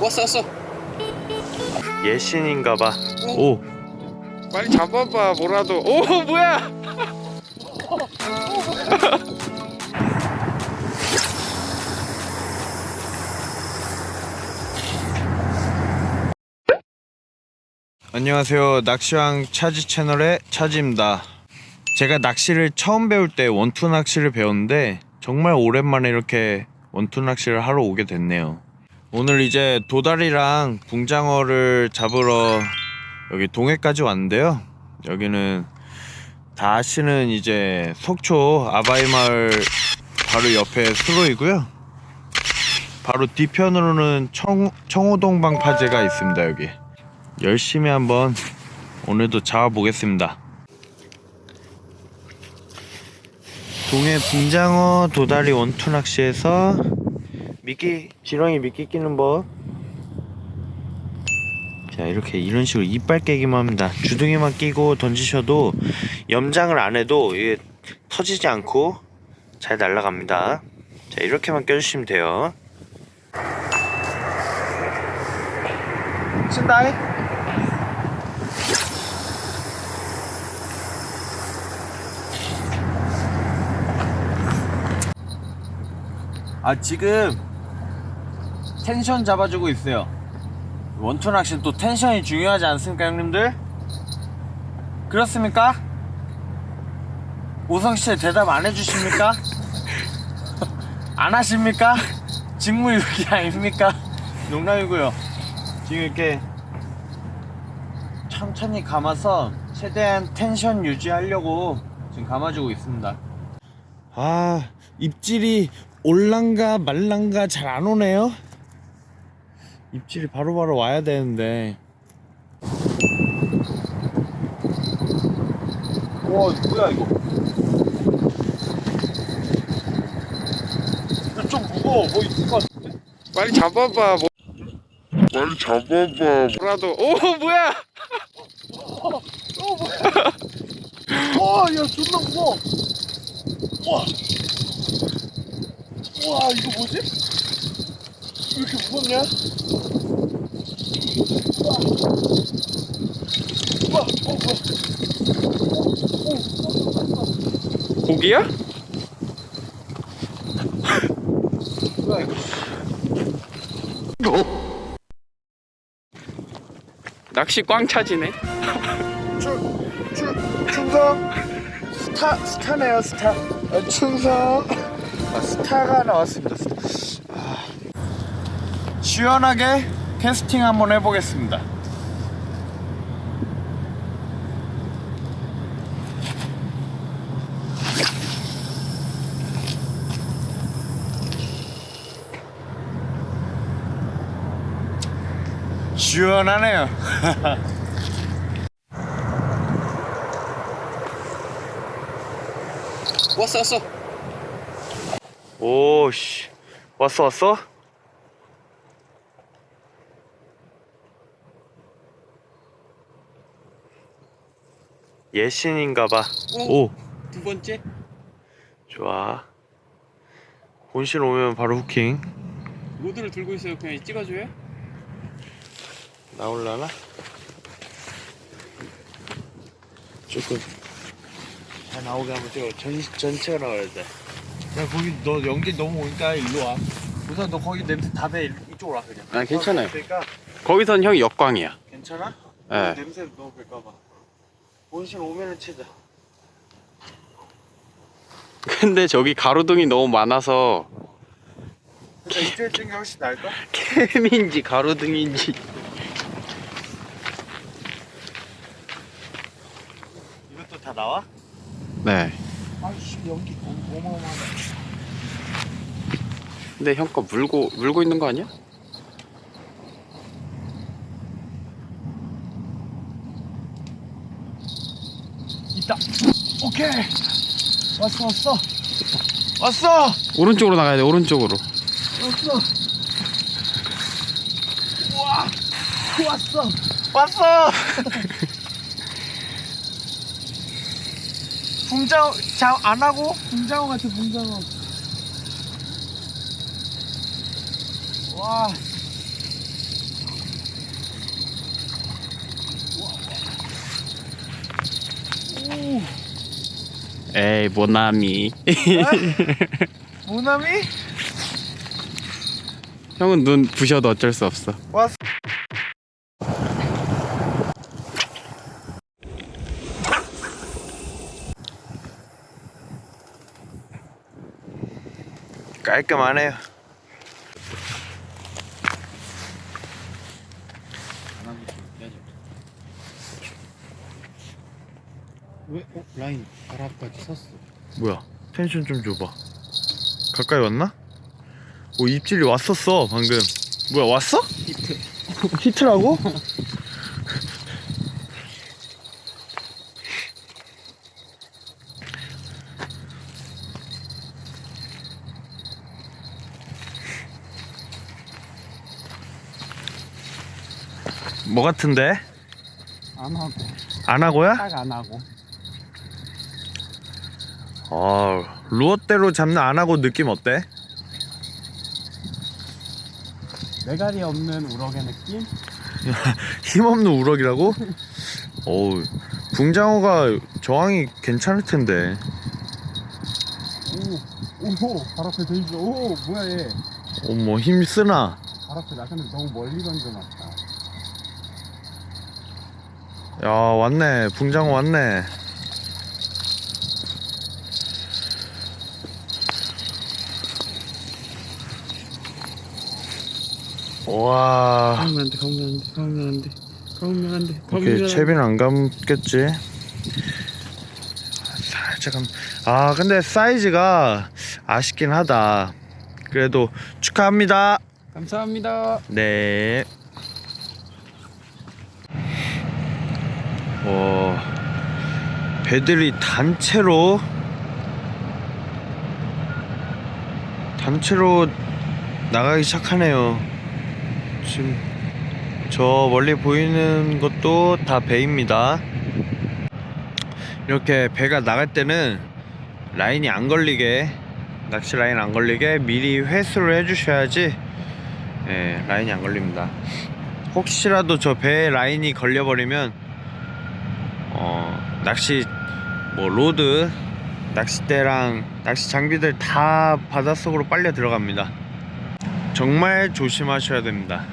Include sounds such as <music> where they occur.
왔어 왔어 예신인가봐. 오, 빨리 잡아봐 뭐라도 오 <laughs> 뭐야 <laughs> 안녕하세요. 낚시왕 차지 채널의 차지입니다. 제가 낚시를 처음 배울 때 원투 낚시를 배웠는데 정말 오랜만에 이렇게 원투 낚시를 하러 오게 됐네요. 오늘 이제 도다리랑 붕장어를 잡으러 여기 동해까지 왔는데요. 여기는 다 아시는 이제 속초 아바이 마을 바로 옆에 수로이고요. 바로 뒤편으로는 청, 청호동 방파제가 있습니다. 여기. 열심히 한번 오늘도 잡아보겠습니다. 동해 붕장어 도다리 원투 낚시에서 미끼 지렁이 미끼 끼는 법. 자 이렇게 이런 식으로 이빨 깨기만 합니다. 주둥이만 끼고 던지셔도 염장을 안 해도 이게 터지지 않고 잘 날아갑니다. 자 이렇게만 껴주시면 돼요. 신다이. 아 지금 텐션 잡아주고 있어요 원투 낚시는 또 텐션이 중요하지 않습니까 형님들? 그렇습니까? 오성씨 대답 안 해주십니까? 안 하십니까? 직무유기 아닙니까? 농담이고요 지금 이렇게 천천히 감아서 최대한 텐션 유지하려고 지금 감아주고 있습니다 아 입질이 올랑가 말랑가 잘 안 오네요. 입질이 바로 바로 와야 되는데. 와 뭐야 이거? 이거 좀 무거워 뭐 있을 것 같은데? 빨리 잡아봐 뭐 빨리 잡아봐. 뭐라도 오 뭐야 와야 존나 무거워. 와. 와 이거 뭐지? 왜 이렇게 무겁냐? 와, 와, 어 뭐야? 고기야? 뭐야 이거? 낚시 꽝 차지네 충성 스타 스타네요 스타 어, 충성 아, 스타가 나왔습니다 스타. 아, 시원하게 캐스팅 한번 해보겠습니다. 시원하네요. <laughs> 왔어 왔어. 오씨. 왔어 왔어? 예신인가봐. 오. 두 번째? 좋아. 본신 오면 바로 후킹. 로드를 들고 있어요. 그냥 찍어줘요? 나올라나? 조금. 잘 나오게 한번 찍어. 전, 전체가 나와야 돼 야 거기 너 연기 너무 오니까 일로 와. 우선 너 거기 냄새 다내. 이쪽으로 와 그냥. 아, 괜찮아요. 그러니까? 거기선 형이 역광이야. 괜찮아? 네. 냄새 너무 별까봐 본신 오면은 치자 근데 저기 가로등이 너무 많아서 그러니까 이쪽에 찍는 게 훨씬 나을까? <laughs> 캠인지 가로등인지 이것도 다 나와? 네 아이씨 연기 어- 어마어마하네 근데 형 거 물고 물고 있는 거 아니야? 있다. 오케이. 왔어 왔어. 왔어. 오른쪽으로 나가야 돼 오른쪽으로. 왔어. 우와. 왔어. 왔어. <laughs> 붕장어 자안 하고? 붕장어 같아 붕장어 와 에이 모나미 모나미? 형은 눈 부셔도 어쩔 수 없어 왔어. 깔끔하네요. 왜? 어? 라인 바람까지 섰어 뭐야? 텐션 좀 줘봐. 가까이 왔나? 오 입질이 왔었어 방금. 뭐야 왔어? 히트 <laughs> 히트라고? <laughs> 뭐 같은데? 안 하고 안 하고야? 딱 안 하고 어, 루어대로 잡는 안 하고 느낌 어때? 메갈이 없는 우럭의 느낌? <laughs> 힘없는 우럭이라고? 어우, 붕장어가 저항이 괜찮을 텐데. 오! 오! 발 앞에 돼 있어 오! 뭐야 얘 어머, 힘 쓰나? 발 앞에 나 근데 너무 멀리 던져놨다 야, 왔네. 붕장어 왔네. 와. 가면 안 돼 가면 안 돼 가면 안 돼 가면 안 돼 오케이, 채비는 안 감겠지? 살짝 감. 아, 근데 사이즈가 아쉽긴 하다. 그래도 축하합니다. 감사합니다 네. 와, 배들이 단체로 단체로 나가기 시작하네요. 지금 저 멀리 보이는 것도 다 배입니다. 이렇게 배가 나갈 때는 라인이 안 걸리게 낚시 라인 안 걸리게 미리 회수를 해주셔야지 예, 라인이 안 걸립니다. 혹시라도 저 배에 라인이 걸려버리면 어, 낚시 뭐 로드, 낚싯대랑 낚시 장비들 다 바닷속으로 빨려 들어갑니다. 정말 조심하셔야 됩니다.